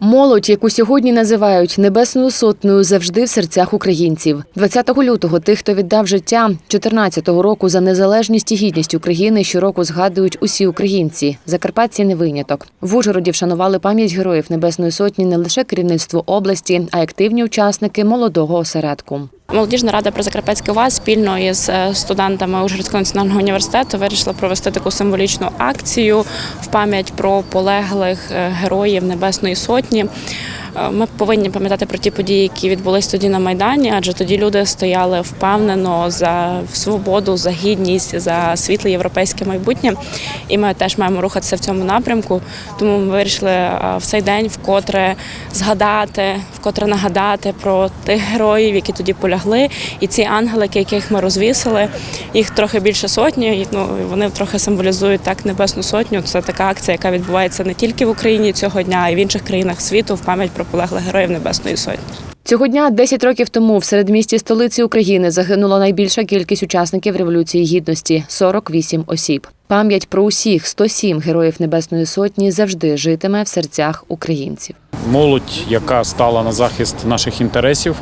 Молодь, яку сьогодні називають небесною сотнею, завжди в серцях українців. 20 лютого тих, хто віддав життя 14-го року за незалежність і гідність України, щороку згадують усі українці. Закарпатці не виняток. В Ужгороді вшанували пам'ять героїв Небесної сотні не лише керівництво області, а й активні учасники молодого осередку. Молодіжна рада про Закарпатський ВАЗ спільно із е, студентами Ужгородського національного університету вирішила провести таку символічну акцію в пам'ять про полеглих е, героїв Небесної Сотні. Е, Ми повинні пам'ятати про ті події, які відбулись тоді на майдані, адже тоді люди стояли впевнено за свободу, за гідність, за світле європейське майбутнє. І ми теж маємо рухатися в цьому напрямку. Тому ми вирішили е, в цей день вкотре згадати, вкотре нагадати про тих героїв, які тоді полягли, і ці ангелики, яких ми розвісили, їх трохи більше сотні. Ну вони трохи символізують так небесну сотню. Це така акція, яка відбувається не тільки в Україні цього дня, а й в інших країнах світу в пам'ять про полеглих героїв Небесної Сотні. Цього дня 10 років тому в середмісті столиці України загинула найбільша кількість учасників революції гідності 48 осіб. Пам'ять про усіх 107 героїв Небесної Сотні завжди житиме в серцях українців. молодь, яка стала на захист наших інтересів,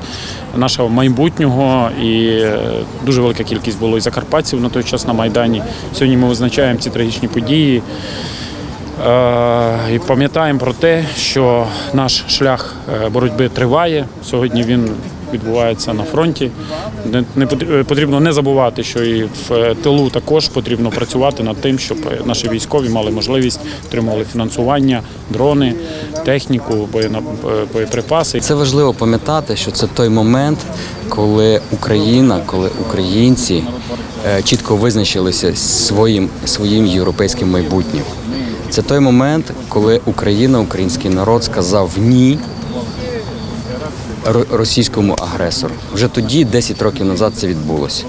нашого майбутнього. І е, дуже велика кількість було і закарпатців на той час на Майдані. Сьогодні ми визначаємо ці трагічні події. Е, І пам'ятаємо про те, що наш шлях е, боротьби триває. Сьогодні він відбувається на фронті. Не- е, потрібно не забувати, що і в тилу також потрібно працювати над тим, щоб наші військові мали можливість отримували фінансування, дрони, техніку, боєприпаси. Це важливо пам'ятати, що це той момент, коли Україна, коли українці чітко визначилися своїм, своїм європейським майбутнім. Це той момент, коли Україна, український народ сказав ні російському агресору. Вже тоді, 10 років назад, це відбулося.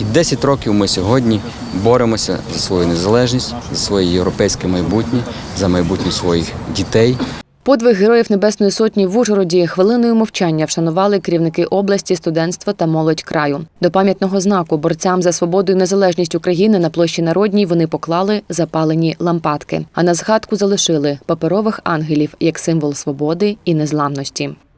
І 10 років ми сьогодні боремося за свою незалежність, за своє європейське майбутнє, за майбутнє своїх дітей. Подвиг героїв Небесної Сотні в Ужгороді хвилиною мовчання вшанували керівники області, студентство та молодь краю. До пам'ятного знаку борцям за свободу і незалежність України на площі Народній вони поклали запалені лампадки. А на згадку залишили паперових ангелів як символ свободи і незламності.